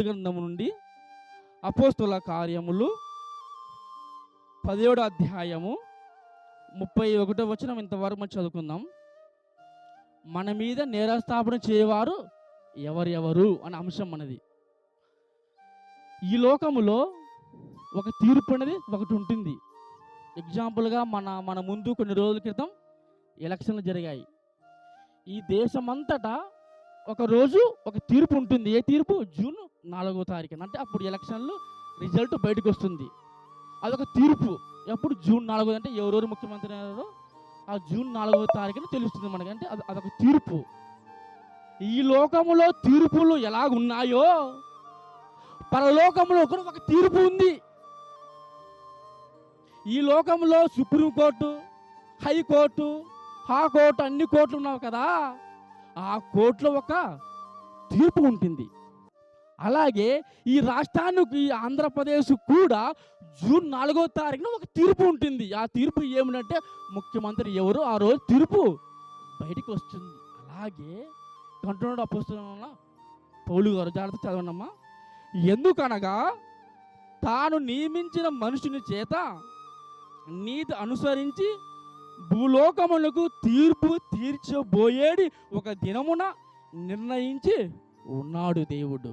పరిశుద్ధ గ్రంథం నుండి అపోస్తుల కార్యములు పదిహేడు అధ్యాయము ముప్పై ఒకటో వచ్చిన ఇంతవరకు మనం చదువుకుందాం. మన మీద నేరస్థాపన చేయవారు ఎవరెవరు అనే అంశం మనది. ఈ లోకములో ఒక తీర్పు అనేది ఒకటి ఉంటుంది. ఎగ్జాంపుల్గా మన మన ముందు కొన్ని రోజుల క్రితం ఎలక్షన్లు జరిగాయి. ఈ దేశమంతటా ఒక రోజు ఒక తీర్పు ఉంటుంది. ఏ తీర్పు? జూన్ నాలుగో తారీఖున. అంటే అప్పుడు ఎలక్షన్లు రిజల్ట్ బయటకు వస్తుంది. అదొక తీర్పు. ఎప్పుడు? జూన్ నాలుగో అంటే ఎవరెవరు ముఖ్యమంత్రి అయ్యారో ఆ జూన్ నాలుగో తారీఖున తెలుస్తుంది మనకి. అంటే అది అదొక తీర్పు. ఈ లోకములో తీర్పులు ఎలాగున్నాయో పరలోకంలో కూడా ఒక తీర్పు ఉంది. ఈ లోకంలో సుప్రీంకోర్టు హైకోర్టు హా కోర్టు అన్ని కోర్టులు ఉన్నావు కదా. ఆ కోర్టులో ఒక తీర్పు ఉంటుంది. అలాగే ఈ రాష్ట్రానికి ఈ ఆంధ్రప్రదేశ్ కూడా జూన్ నాలుగో తారీఖున ఒక తీర్పు ఉంటుంది. ఆ తీర్పు ఏమిటంటే ముఖ్యమంత్రి ఎవరు ఆ రోజు తీర్పు బయటికి వస్తుంది. అలాగే కంటున్నాడు అపోస్తున్న పౌలు గారు జాగ్రత్త చదవండమ్మా. ఎందుకనగా తాను నియమించిన మనుషుని చేత నీతి అనుసరించి భూలోకములకు తీర్పు తీర్చబోయేడి ఒక దినమున నిర్ణయించి ఉన్నాడు దేవుడు.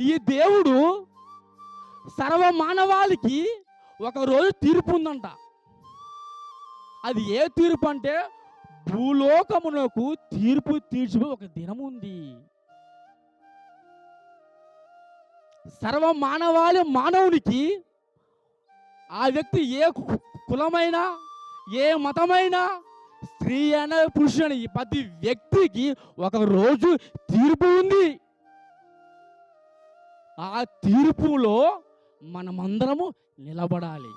ఈ దేవుడు సర్వ మానవాళికి ఒక రోజు తీర్పు ఉందంట అది ఏ తీర్పు అంటే భూలోకమునకు తీర్పు తీర్చిపో ఒక దినం ఉంది సర్వ మానవాళి మానవునికి ఆ వ్యక్తి ఏ కులమైనా ఏ మతమైనా స్త్రీ అయినా పురుషుని ప్రతి వ్యక్తికి ఒక రోజు తీర్పు ఉంది. ఆ తీర్పులో మనమందరము నిలబడాలి.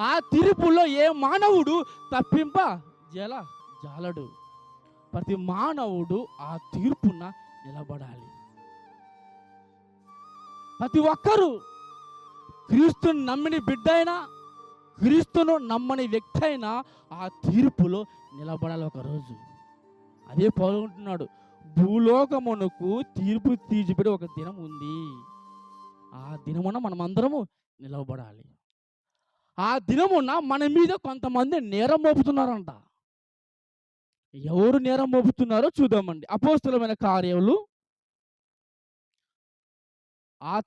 ఆ తీర్పులో ఏ మానవుడు తప్పింప జల జాలడు. ప్రతి మానవుడు ఆ తీర్పున నిలబడాలి. ప్రతి ఒక్కరూ క్రీస్తుని నమ్మిన బిడ్డ అయినా క్రీస్తును నమ్మని వ్యక్తి అయినా ఆ తీర్పులో నిలబడాలి ఒక రోజు. అదే పాల్గొంటున్నాడు భూలోకమునకు తీర్పు తీర్చిపెట్టి ఒక దినం ఉంది. ఆ దినమున మనమందరము నిలబడాలి. ఆ దినమున మన మీద కొంతమంది నేరం మోపుతున్నారంట. ఎవరు నేరం మోపుతున్నారో చూద్దామండి. అపోస్తులమైన కార్యములు. ఆ